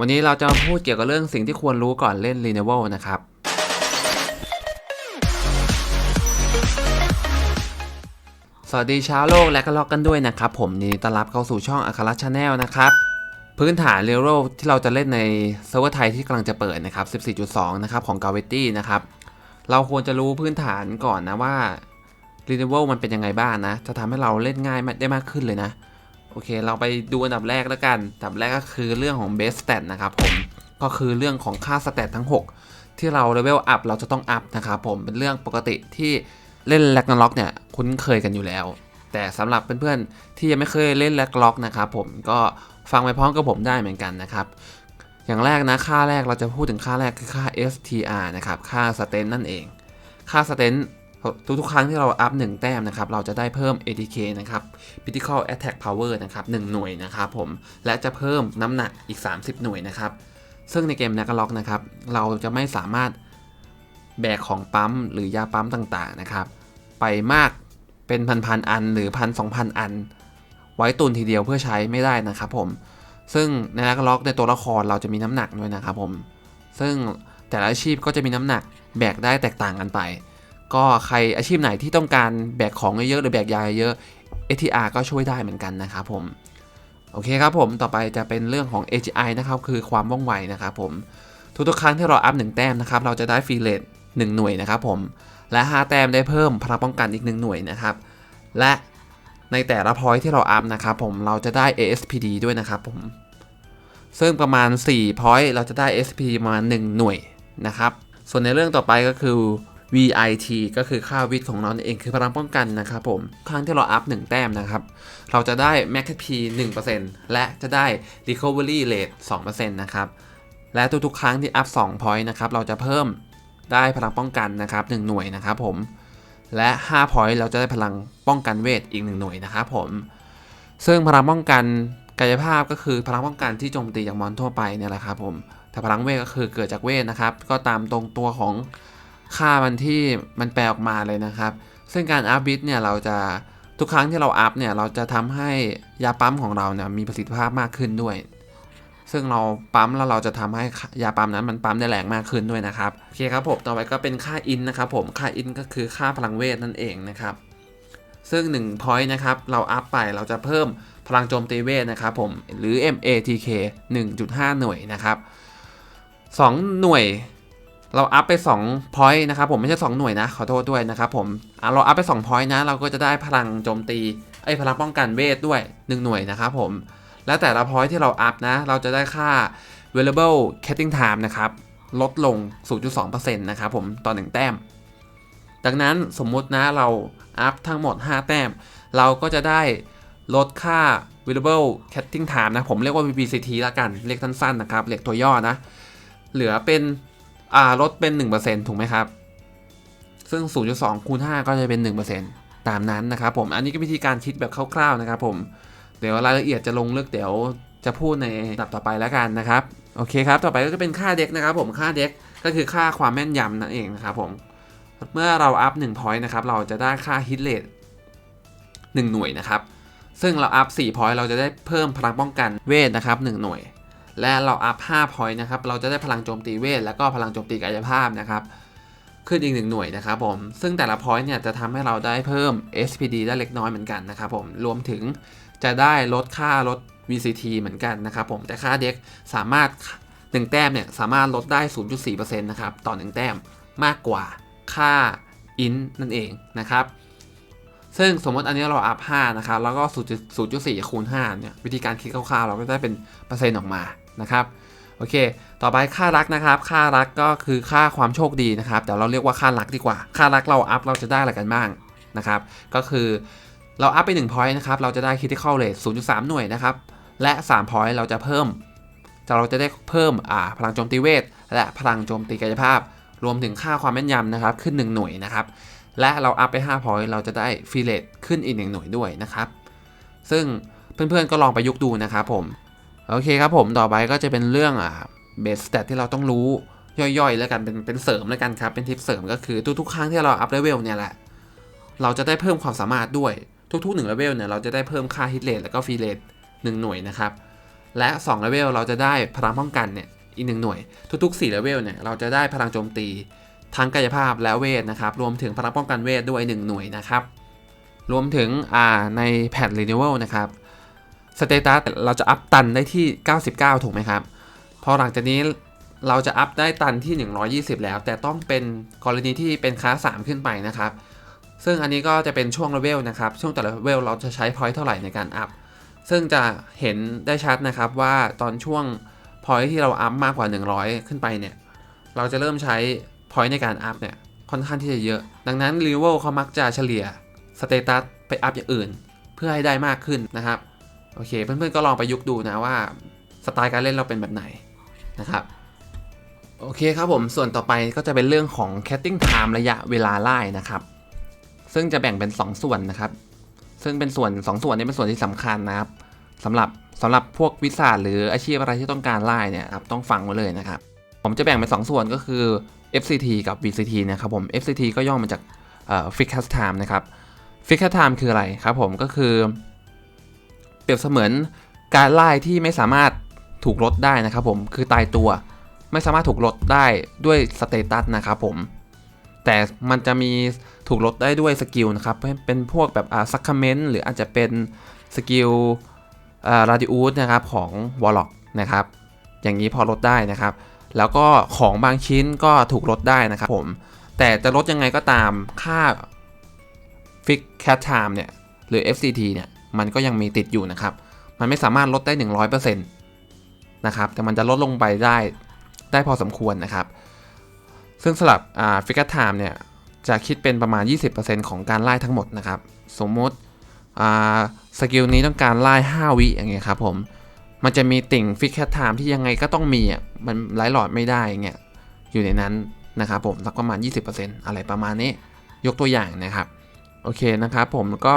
วันนี้เราจะมาพูดเกี่ยวกับเรื่องสิ่งที่ควรรู้ก่อนเล่น r e n e w a l นะครับ สวัสดีชาวโลกและก็ล็อกกันด้วยนะครับ ผมยินดีต้อนรับเข้าสู่ช่องอัครชาแนลนะครับ พื้นฐานเรโรที่เราจะเล่นในเซิร์ฟเวอร์ไทยที่กำลังจะเปิดนะครับ 14.2 นะครับของ g a v i t y นะครับ เราควรจะรู้พื้นฐานก่อนนะว่า r e n e w a l มันเป็นยังไงบ้างนะ จะทำให้เราเล่นง่ายได้มากขึ้นเลยนะ โอเค เราไปดูอันดับแรกแล้วกัน อันดับแรกก็คือเรื่องของ base stat นะครับผม ก็คือเรื่องของค่า stat ทั้ง 6 ที่เรา level up เราจะต้อง up นะครับผม เป็นเรื่องปกติที่เล่น r a g n a r o k เนี่ยคุ้นเคยกันอยู่แล้ว แต่สำหรับเพื่อนๆที่ยังไม่เคยเล่น r a g n a r o k นะครับผม ก็ฟังไปพร้อมกับผมได้เหมือนกันนะครับอย่างแรกนะค่าแรกเราจะพูดถึงค่าแรกคือค่า STR นะครับ ค่า stat นั่นเอง ค่า stat ทุกๆครั้งที่เราอัพ1แต้มนะครับ เราจะได้เพิ่ม ATK นะครับ Critical Attack Power นะครับ1หน่วยนะครับผม และจะเพิ่มน้ำหนักอีก 30 หน่วยนะครับ ซึ่งในเกม n a g a l o g นะครับ เราจะไม่สามารถแบกของปั๊มหรือยาปั๊มต่างๆนะครับ ไปมากเป็นพันๆอันหรือพันสองพันอัน ไว้ตุนทีเดียวเพื่อใช้ไม่ได้นะครับผม ซึ่งใน n a g a l o g ในตัวละครเราจะมีน้ำหนักด้วยนะครับผม ซึ่งแต่ละอาชีพก็จะมีน้ำหนักแบกได้แตกต่างกันไป ก็ใครอาชีพไหนที่ต้องการแบกของเยอะๆหรือแบกยาเยอะ ATR ก็ช่วยได้เหมือนกันนะครับผม โอเคครับผมต่อไปจะเป็นเรื่องของ AGI นะครับคือความว่องไวนะครับผมทุกๆครั้งที่เราอัพ1แต้มนะครับเราจะได้ฟรีเลท1หน่วยนะครับผมและ 5 แต้มได้เพิ่มพลังป้องกันอีก 1 หน่วยนะครับและในแต่ละพอยที่เราอัพนะครับผมเราจะได้ ASPD ด้วยนะครับผมซึ่งประมาณ4พอยเราจะได้ SP ประมาณ 1 หน่วยนะครับส่วนในเรื่องต่อไปก็คือ VIT ก็คือค่าวิทย์ของเราเองคือพลังป้องกันนะครับผมครั้งที่เราอัพ 1 แต้มนะครับ เราจะได้ Max HP 1%และจะได้ Recovery Rate 2%นะครับ และทุกๆ ครั้งที่อัพ 2 point นะครับ เราจะเพิ่มได้พลังป้องกันนะครับ 1 หน่วยนะครับผม และ 5 point เราจะได้พลังป้องกันเวทอีก 1 หน่วยนะครับผม ซึ่งพลังป้องกันกายภาพก็คือพลังป้องกันที่โจมตีจากมอนทั่วไปเนี่ยแหละครับผม แต่พลังเวทก็คือเกิดจากเวทนะครับ ก็ตามตรงตัวของ ค่ามันที่มันแปลออกมาเลยนะครับ ซึ่งการอัพบิตเนี่ยเราจะทุกครั้งที่เราอัพเนี่ยเราจะทำให้ยาปั๊มของเราเนี่ยมีประสิทธิภาพมากขึ้นด้วย ซึ่งเราปั๊มแล้วเราจะทำให้ยาปั๊มนั้นมันปั๊มได้แรงมากขึ้นด้วยนะครับโอเคครับผมต่อไปก็เป็นค่าอินนะครับผมค่าอินก็คือค่าพลังเวทนั่นเองนะครับซึ่ง1 point นะครับเราอัพไปเราจะเพิ่มพลังโจมตีเวทนะครับผมหรือ MATK 1.5 หน่วยนะครับ 2 หน่วย เราอัพไป2 point นะครับผมไม่ใช่ 2 หน่วยนะ ขอโทษด้วยนะครับผมอะเราอัพไป2 point นะ เราก็จะได้พลังโจมตีไอ้พลังป้องกันเวทด้วย 1 หน่วยนะครับผม และแต่ละ point ที่เราอัพนะ เราจะได้ค่า variable cutting time นะครับ ลดลง 0.2%นะครับผมต่อ 1 แต้ม ดังนั้นสมมุตินะเราอัพทั้งหมด 5 แต้ม เราก็จะได้ลดค่า variable cutting time นะ ผมเรียกว่า VBCT ละกัน เรียกสั้นๆนะครับเรียกตัวย่อนะ เหลือเป็น อ่าลดเป็น 1%ถูกไหมครับ ซึ่ง 0.2 คูณ 5 ก็จะเป็น 1%ตามนั้นนะครับผม อันนี้ก็วิธีการคิดแบบคร่าวๆนะครับผม เดี๋ยวรายละเอียดจะลงลึกเดี๋ยวจะพูดในดับต่อไปแล้วกันนะครับ โอเคครับ ต่อไปก็จะเป็นค่าเด็กนะครับผม ค่าเด็กก็คือค่าความแม่นยำนั่นเองนะครับผม เมื่อเราอัพ1 point นะครับ เราจะได้ค่า hit rate 1หน่วยนะครับ ซึ่งเราอัพ4 point เราจะได้เพิ่มพลังป้องกันเวทนะครับ 1 หน่วย และเราอัพ5 point นะครับ เราจะได้พลังโจมตีเวท แล้วก็พลังโจมตีกายภาพนะครับ ขึ้นอีกหนึ่งหน่วยนะครับผม ซึ่งแต่ละ point เนี่ยจะทำให้เราได้เพิ่ม SPD ได้เล็กน้อยเหมือนกันนะครับผม รวมถึงจะได้ลดค่าลด VCT เหมือนกันนะครับผม แต่ค่าเด็กสามารถ 1 แต้มเนี่ยสามารถลดได้ 0.4%นะครับ ต่อ 1 แต้มมากกว่าค่า int นั่นเองนะครับ ซึ่งสมมติอันนี้เราอัพ5นะครับแล้วก็0.4คูณ5เนี่ยวิธีการคิดคร่าวๆ เราก็ได้เป็นเปอร์เซ็นต์ออกมานะครับโอเค ต่อไปค่ารักนะครับ ค่ารักก็คือค่าความโชคดีนะครับเดี๋ยวเราเรียกว่าค่ารักดีกว่า ค่ารักเราอัพเราจะได้อะไรกันบ้างนะครับ ก็คือเราอัพไป1 point นะครับ เราจะได้ critical rate 0.3 หน่วยนะครับ และ 3 point เราจะเพิ่ม เราจะได้เพิ่มอ่าพลังโจมตีเวท และพลังโจมตีกายภาพ รวมถึงค่าความแม่นยำนะครับ ขึ้น 1 หน่วยนะครับ และเราอัพไป5 point เราจะได้ฟรีเลทขึ้นอีก1หน่วยด้วยนะครับ ซึ่งเพื่อนๆก็ลองไปยุกดูนะครับผม โอเคครับผมต่อไปก็จะเป็นเรื่องอ่าเบสสเตตที่เราต้องรู้ย่อยๆ แล้วกันเป็นเป็นเสริมแล้วกันครับ เป็นทิปเสริมก็คือทุกๆครั้งที่เราอัพเลเวลเนี่ยแหละเราจะได้เพิ่มความสามารถด้วยทุกๆ1เลเวลเนี่ยเราจะได้เพิ่มค่าฮิตเลทแล้วก็ฟรีเลท1หน่วยนะครับ และ2เลเวลเราจะได้พลังป้องกันเนี่ยอีกหนึ่งหน่วย ทุกๆ4เลเวลเนี่ยเราจะได้พลังโจมตี ทั้งกายภาพและเวทนะครับ รวมถึงพลังป้องกันเวทด้วย 1 หน่วยนะครับ รวมถึงในแพท Renewal นะครับสเตตัสเราจะอัพตันได้ที่ 99 ถูกไหมครับ พอหลังจากนี้เราจะอัพได้ตันที่ 120 แล้ว แต่ต้องเป็นกรณีที่เป็นคลาส3ขึ้นไปนะครับ ซึ่งอันนี้ก็จะเป็นช่วงเลเวลนะครับ ช่วงแต่ละเลเวลเราจะใช้พอยต์เท่าไหร่ในการอัพ ซึ่งจะเห็นได้ชัดนะครับว่าตอนช่วงพอยต์ที่เราอัพมากกว่า 100 ขึ้นไปเนี่ย เราจะเริ่มใช้ พอยต์ในการอัพเนี่ยค่อนข้างที่จะเยอะ ดังนั้นรีเวลเขามักจะเฉลี่ยสเตตัสไปอัพอย่างอื่น เพื่อให้ได้มากขึ้นนะครับ โอเค เพื่อนๆก็ลองไปยุกดูนะว่าสไตล์การเล่นเราเป็นแบบไหนนะครับโอเคครับผม ส่วนต่อไปก็จะเป็นเรื่องของ catting time ระยะเวลาไล่นะครับ ซึ่งจะแบ่งเป็น 2 ส่วนนะครับ ซึ่งเป็นส่วน 2 ส่วนนี้เป็นส่วนที่สำคัญนะครับสำหรับสำหรับพวกวิสาหรืออาชีพอะไรที่ต้องการไล่เนี่ยครับต้องฟังไว้เลยนะครับ ผมจะแบ่งเป็น 2 ส่วนก็คือ FCT กับ VCT นะครับผม FCT ก็ย่อมาจาก Fixed Time นะครับ Fixed Time คืออะไรครับผมก็คือ เปรียบเสมือนการไล่ที่ไม่สามารถถูกลดได้นะครับผมคือตายตัวไม่สามารถถูกลดได้ด้วยสเตตัสนะครับผม แต่มันจะมีถูกลดได้ด้วยสกิลนะครับ เป็นพวกแบบอ่าซัคคเมนต์หรืออาจจะเป็นสกิลอ่าราดิอูสนะครับของวอลล็อกนะครับ อย่างนี้พอลดได้นะครับ แล้วก็ของบางชิ้นก็ถูกลดได้นะครับผม แต่จะลดยังไงก็ตามค่า Fix Cat Time เนี่ย หรือ FCT เนี่ย มันก็ยังมีติดอยู่นะครับ มันไม่สามารถลดได้ 100%นะครับ แต่มันจะลดลงไปได้ได้พอสมควรนะครับ ซึ่งสำหรับอ่า Fix Cat Time เนี่ย จะคิดเป็นประมาณ 20%ของการไล่ทั้งหมดนะครับ สมมติสกิลนี้ต้องการไล่ 5 วิอย่างเงี้ยครับผม มันจะมีติ่ง Fix Cat Time ที่ยังไงก็ต้องมีอะมันไล่หลอดไม่ได้เงี้ยอยู่ในนั้นนะครับผมสักประมาณ 20%อะไรประมาณนี้ยกตัวอย่างนะครับ โอเคนะครับผมก็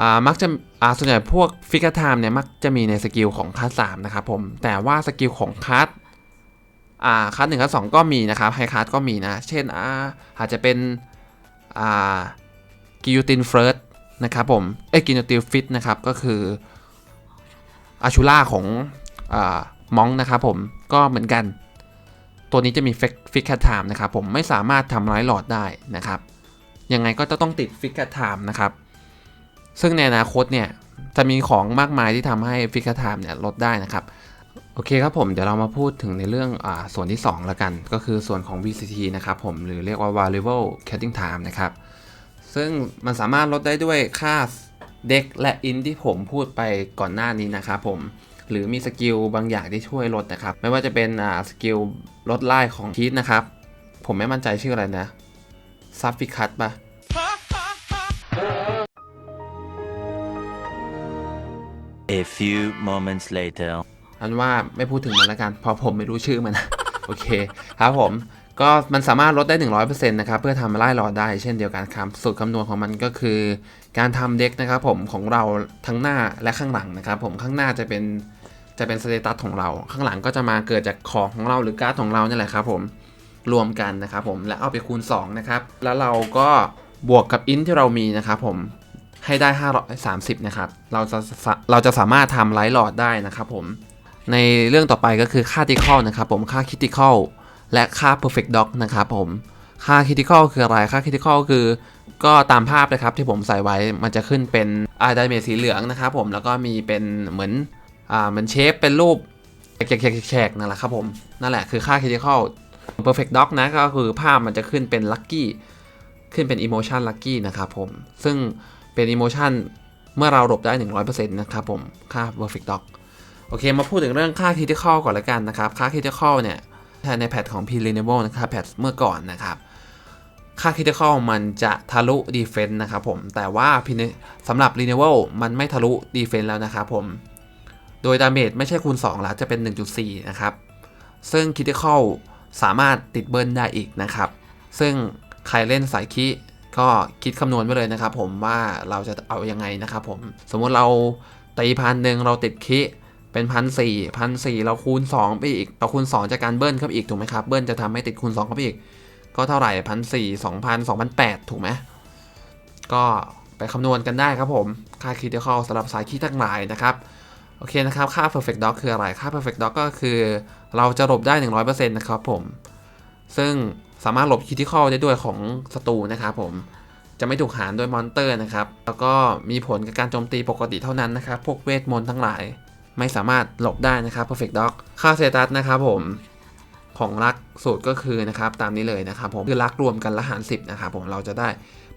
อ่ามักจะอ่าส่วนใหญ่พวกฟิกเกอร์ไทม์เนี่ยมักจะมีในสกิลของคัสสามนะครับผมแต่ว่าสกิลของคัสอ่าคัสหนึ่งคัสสองก็มีนะครับไฮคัสก็มีนะ เช่นอ่าอาจจะเป็นอ่ากิโยตินเฟิร์สนะครับผมเอ้กิโยตินฟิตนะครับก็คือ อาชูล่าของอมองนะครับผมก็เหมือนกัน ตัวนี้จะมีฟิกแคทไทม์นะครับผมไม่สามารถทำร้ายหลอดได้นะครับ ยังไงก็จะต้องติดฟิก a ไทม์นะครับ ซึ่งในอนาคตเนี่ยจะมีของมากมายที่ทำให้ฟิก a ไทม์เนี่ยลดได้นะครับโอเคครับผมเดี๋ยวเรามาพูดถึงในเรื่องอส่วนที่ 2 แล้วกัน ก็คือส่วนของ VCT นะครับผมหรือเรียกว่า Variable Cutting Time นะครับ ซึ่งมันสามารถลดได้ด้วยค่า เด็กและอินที่ผมพูดไปก่อนหน้านี้นะครับผมหรือมีสกิลบางอย่างที่ช่วยลดนะครับ ไม่ว่าจะเป็นอ่าสกิลลดไล่ของคีทนะครับ ผมไม่มั่นใจชื่ออะไรนะซับฟิคัตปะ A few moments later. อันว่าไม่พูดถึงมันแล้วกันเพราะผมไม่รู้ชื่อมัน โอเคครับผม ก็มันสามารถลดได้ 100%นะครับเพื่อทำไล่หลอดได้เช่นเดียวกันครับสูตรคำนวณของมันก็คือ การทำเด็กนะครับผมของเราทั้งหน้าและข้างหลังนะครับผมข้างหน้าจะเป็นจะเป็นสเตตัสของเรา ข้างหลังก็จะมาเกิดจากของของเราหรือการ์ดของเราเนี่ยแหละครับผมรวมกันนะครับผมและเอาไปคูณ2นะครับแล้วเราก็บวกกับอินที่เรามีนะครับผมให้ได้ 530 นะครับ เราจะเราจะสามารถทำไลท์หลอดได้นะครับผมในเรื่องต่อไปก็คือค่า critical นะครับผมค่า critical และค่า perfect dog นะครับผม ค่า critical คืออะไร ค่า critical คือ ก็ตามภาพนะครับที่ผมใส่ไว้ มันจะขึ้นเป็นอาดเมสีเหลืองนะครับผม แล้วก็มีเป็นเหมือน อ่า เหมือนเชฟเป็นรูปแฉกๆนั่นแหละครับผม นั่นแหละคือค่า critical perfect dog นะ ก็คือภาพมันจะขึ้นเป็น lucky ขึ้นเป็น emotion lucky นะครับผม ซึ่งเป็น emotion เมื่อเราหลบได้ 100%นะครับผม ค่า perfect dog โอเค มาพูดถึงเรื่องค่า critical ก่อนละกันนะครับ ค่า critical เนี่ย ในแพทของ p r e n e v a b l e นะครับแพทเมื่อก่อนนะครับ ค่า critical มันจะทะลุ defense นะครับผม แต่ว่าสำหรับ renewal มันไม่ทะลุ defense แล้วนะครับผม โดยดาเมจไม่ใช่คูณ 2 แล้วจะเป็น 1.4 นะครับ ซึ่ง critical สามารถติดเบิร์นได้อีกนะครับ ซึ่งใครเล่นสายคิก็คิดคำนวณไว้เลยนะครับผมว่าเราจะเอายังไงนะครับผม สมมติเราตีพันหนึ่งเราติดคิ เป็นพันสี่พันสี่เราคูณ 2 ไปอีกเราคูณ 2 จากการเบิ้ลเข้าไปอีกถูกไหมครับ เบิ้ลจะทำให้ติดคูณ 2 เข้าไปอีก ก็เท่าไหร่พันสี่สองพันสองพันแปดถูกไหมก็ไปคำนวณกันได้ครับผม ค่า critical สำหรับสายคิทั้งหลายนะครับ โอเคนะครับ ค่า perfect dog คืออะไร ค่า perfect dog ก็คือ เราจะหลบได้ 100%นะครับผม ซึ่งสามารถหลบ critical ได้ด้วยของศัตรูนะครับผม จะไม่ถูกหารโดยมอนเตอร์นะครับ แล้วก็มีผลกับการโจมตีปกติเท่านั้นนะครับ พวกเวทมนต์ทั้งหลาย ไม่สามารถหลบได้นะครับ perfect dog ค่า status นะครับผมของรักสูตรก็คือนะครับตามนี้เลยนะครับผมคือรักรวมกันละหาร 10 นะครับผมเราจะได้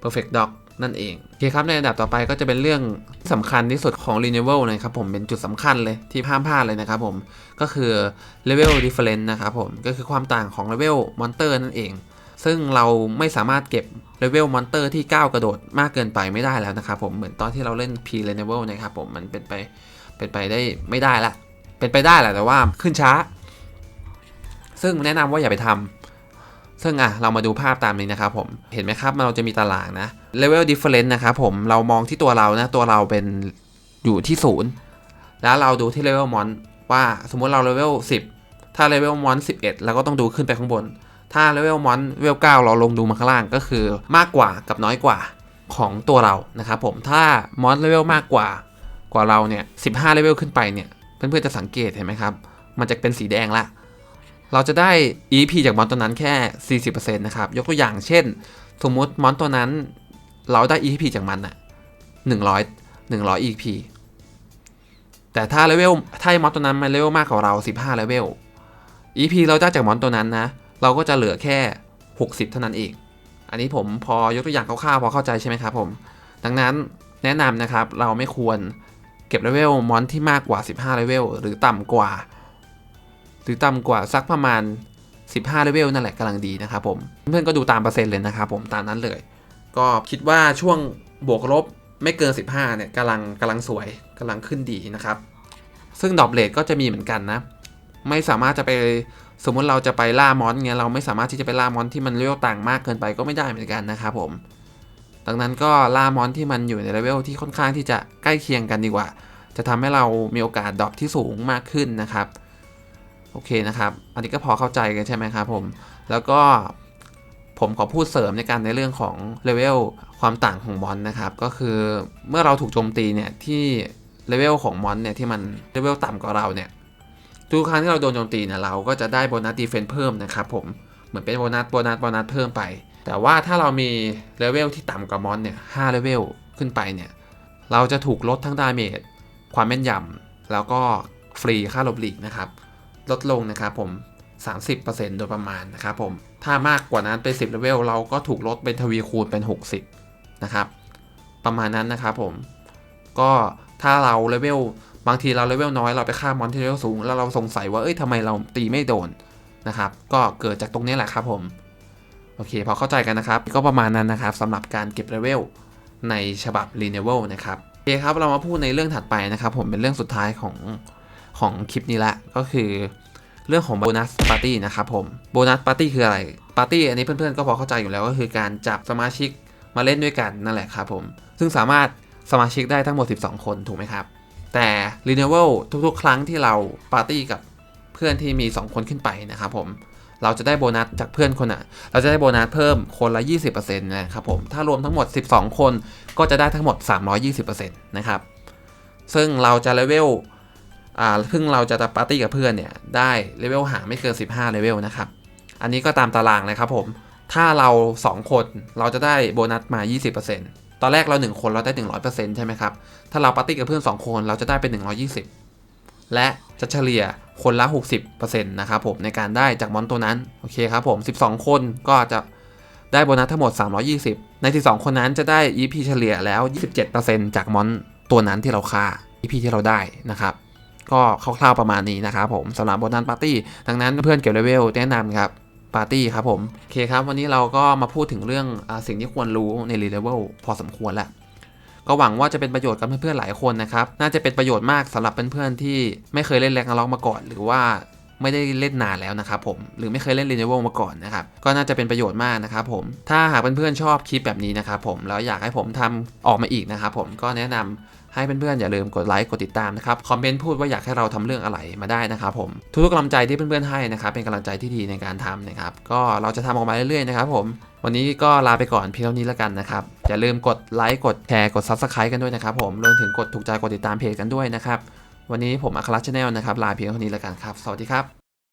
perfect dog นั่นเองโอเคครับในอันดับต่อไปก็จะเป็นเรื่องสำคัญที่สุดของ renewal นะครับผมเป็นจุดสำคัญเลยที่ห้ามพลาดเลยนะครับผมก็คือ level difference นะครับผมก็คือความต่างของ level monster นั่นเอง ซึ่งเราไม่สามารถเก็บ level monster ที่ก้าวกระโดดมากเกินไปไม่ได้แล้วนะครับผมเหมือนตอนที่เราเล่น p level นะครับผมมันเป็นไป เป็นไปได้ไม่ได้ละ เป็นไปได้แหละแต่ว่าขึ้นช้า ซึ่งแนะนำว่าอย่าไปทำซึ่งอะเรามาดูภาพตามนี้นะครับผม เห็นไหมครับเราจะมีตารางนะ level difference นะครับผมเรามองที่ตัวเรานะตัวเราเป็นอยู่ที่ศูนย์แล้วเราดูที่ level mon ว่าสมมุติเรา level 10 ถ้า level mon 11 เราก็ต้องดูขึ้นไปข้างบน ถ้า level mon level 9 เราลงดูมาข้างล่างก็คือมากกว่ากับน้อยกว่าของตัวเรานะครับผมถ้า mon level มากกว่า กว่าเราเนี่ย15 level ขึ้นไปเนี่ยเพื่อนๆจะสังเกตเห็นไหมครับ มันจะเป็นสีแดงละ เราจะได้ EP จากมอนตัวนั้นแค่ 40%นะครับ ยกตัวอย่างเช่น สมมติมอนตัวนั้น เราได้ EP จากมันอะ100 100 EP แต่ถ้าเลเวลถ้ามอนตัวนั้นมันเลเวลมากกว่าเรา 15เลเวล EP เราได้จากมอนตัวนั้นนะ เราก็จะเหลือแค่ 60 เท่านั้นเอง อันนี้ผมพอยกตัวอย่างคร่าวๆพอเข้าใจใช่ไหมครับผม ดังนั้นแนะนำนะครับเราไม่ควร ก็บเลเวลมอนที่มากกว่า 15เลเวลหรือต่ำกว่า หรือต่ำกว่าสักประมาณ 15เลเวลนั่นแหละกำลังดีนะครับผมเพื่อนก็ดูตามเปอร์เซ็นต์เลยนะครับผมตามนั้นเลย ก็คิดว่าช่วงบวกลบไม่เกิน 15เนี่ยกำลังกำลังสวยกำลังขึ้นดีนะครับ ซึ่งดอปเลทก็จะมีเหมือนกันนะ ไม่สามารถจะไปสมมติเราจะไปล่ามอนเงี้ยเราไม่สามารถที่จะไปล่ามอนที่มันเลเวต่างมากเกินไปก็ไม่ได้เหมือนกันนะครับผม ดังนั้นก็ล่ามอนที่มันอยู่ในเลเวลที่ค่อนข้างที่จะใกล้เคียงกันดีกว่า จะทำให้เรามีโอกาสดรอปที่สูงมากขึ้นนะครับ โอเคนะครับ อันนี้ก็พอเข้าใจกันใช่ไหมครับผม แล้วก็ผมขอพูดเสริมในการในเรื่องของเลเวลความต่างของมอนนะครับ ก็คือเมื่อเราถูกโจมตีเนี่ยที่เลเวลของมอนเนี่ยที่มันเลเวลต่ำกว่าเราเนี่ยทุกครั้งที่เราโดนโจมตีเนี่ยเราก็จะได้โบนัสดีเฟนเพิ่มนะครับผมเหมือนเป็นโบนัสโบนัสโบนัสเพิ่มไป แต่ว่าถ้าเรามีเลเวลที่ต่ำกว่ามอนเนี่ย5เลเวลขึ้นไปเนี่ย เราจะถูกลดทั้งดาเมจ ความแม่นยำ แล้วก็ฟรีค่าลบหลีกนะครับ ลดลงนะครับผม 30%โดยประมาณนะครับผม ถ้ามากกว่านั้นเป็น 10เลเวลเราก็ถูกลดเป็นทวีคูณเป็น 60 นะครับ ประมาณนั้นนะครับผม ก็ถ้าเราเลเวลบางทีเราเลเวลน้อยเราไปฆ่ามอนที่เลเวลสูง แล้วเราสงสัยว่าเอ้ยทำไมเราตีไม่โดนนะครับ ก็เกิดจากตรงนี้แหละครับผม โอเค พอเข้าใจกันนะครับ ก็ประมาณนั้นนะครับสำหรับการเก็บเลเวลในฉบับ r e n e w a l นะครับโอเคครับ เรามาพูดในเรื่องถัดไปนะครับ ผมเป็นเรื่องสุดท้ายของของคลิปนี้ละ ก็คือเรื่องของโบนัสปาร์ตี้นะครับผมโบนัสปาร์ตี้คืออะไรปาร์ตี้อันนี้เพื่อนๆ ก็พอเข้าใจอยู่แล้วก็คือการจับสมาชิกมาเล่นด้วยกันนั่นแหละครับผม ซึ่งสามารถสมาชิกได้ทั้งหมด 12 คนถูกไหมครับ แต่ Renewal ทุกๆ ครั้งที่เราปาร์ตี้กับเพื่อนที่มี 2 คนขึ้นไปนะครับผม เราจะได้โบนัสจากเพื่อนคนอะ เราจะได้โบนัสเพิ่มคนละ 20%นะครับผม ถ้ารวมทั้งหมด 12 คนก็จะได้ทั้งหมด 320%นะครับ ซึ่งเราจะเลเวลอ่าซึ่งเราจะปาร์ตี้กับเพื่อนเนี่ย ได้เลเวลหาไม่เกิน 15 เลเวลนะครับ อันนี้ก็ตามตารางเลยครับผม ถ้าเรา 2 คนเราจะได้โบนัสมา 20%ตอนแรกเรา 1 คนเราได้ 100%ใช่ไหมครับ ถ้าเราปาร์ตี้กับเพื่อน 2 คนเราจะได้เป็น 120 และจะเฉลี่ย คนละ 60%นะครับผมในการได้จากมอนตัวนั้น โอเคครับผม 12 คนก็จะได้โบนัสทั้งหมด 320 ใน 12 คนนั้นจะได้ EP เฉลี่ยแล้ว 27%จากมอนตัวนั้นที่เราฆ่า EP ที่เราได้นะครับก็คร่าวๆประมาณนี้นะครับผมสำหรับโบนัสปาร์ตี้ดังนั้นเพื่อนเก็บเลเวลแนะนำครับปาร์ตี้ครับผม โอเคครับ วันนี้เราก็มาพูดถึงเรื่องอสิ่งที่ควรรู้ในรีเลเวลพอสมควรแล้ว ก็หวังว่าจะเป็นประโยชน์กับเพื่อนๆหลายคนนะครับ น่าจะเป็นประโยชน์มากสำหรับเพื่อนๆที่ไม่เคยเล่นแรงล็อกมาก่อน หรือว่าไม่ได้เล่นนานแล้วนะครับผมหรือไม่เคยเล่นรีเนเวลมาก่อนนะครับก็น่าจะเป็นประโยชน์มากนะครับผมถ้าหากเพื่อนๆชอบคลิปแบบนี้นะครับผมแล้วอยากให้ผมทำออกมาอีกนะครับผมก็แนะนำ ให้เพื่อนๆอย่าลืมกดไลค์กดติดตามนะครับคอมเมนต์พูดว่าอยากให้เราทำเรื่องอะไรมาได้นะครับผมทุกๆกำลังใจที่เพื่อนๆให้นะครับเป็นกำลังใจที่ดีในการทำนะครับก็เราจะทำออกมาเรื่อยๆนะครับผมวันนี้ก็ลาไปก่อนเพียงเท่านี้แล้วกันนะครับอย่าลืมกดไลค์กดแชร์กด Subscribe กันด้วยนะครับผมรวมถึงกดถูกใจกดติดตามเพจกันด้วยนะครับวันนี้ผมอัครชาแนลนะครับลาเพียงเท่านี้แล้วกันครับ สวัสดีครับ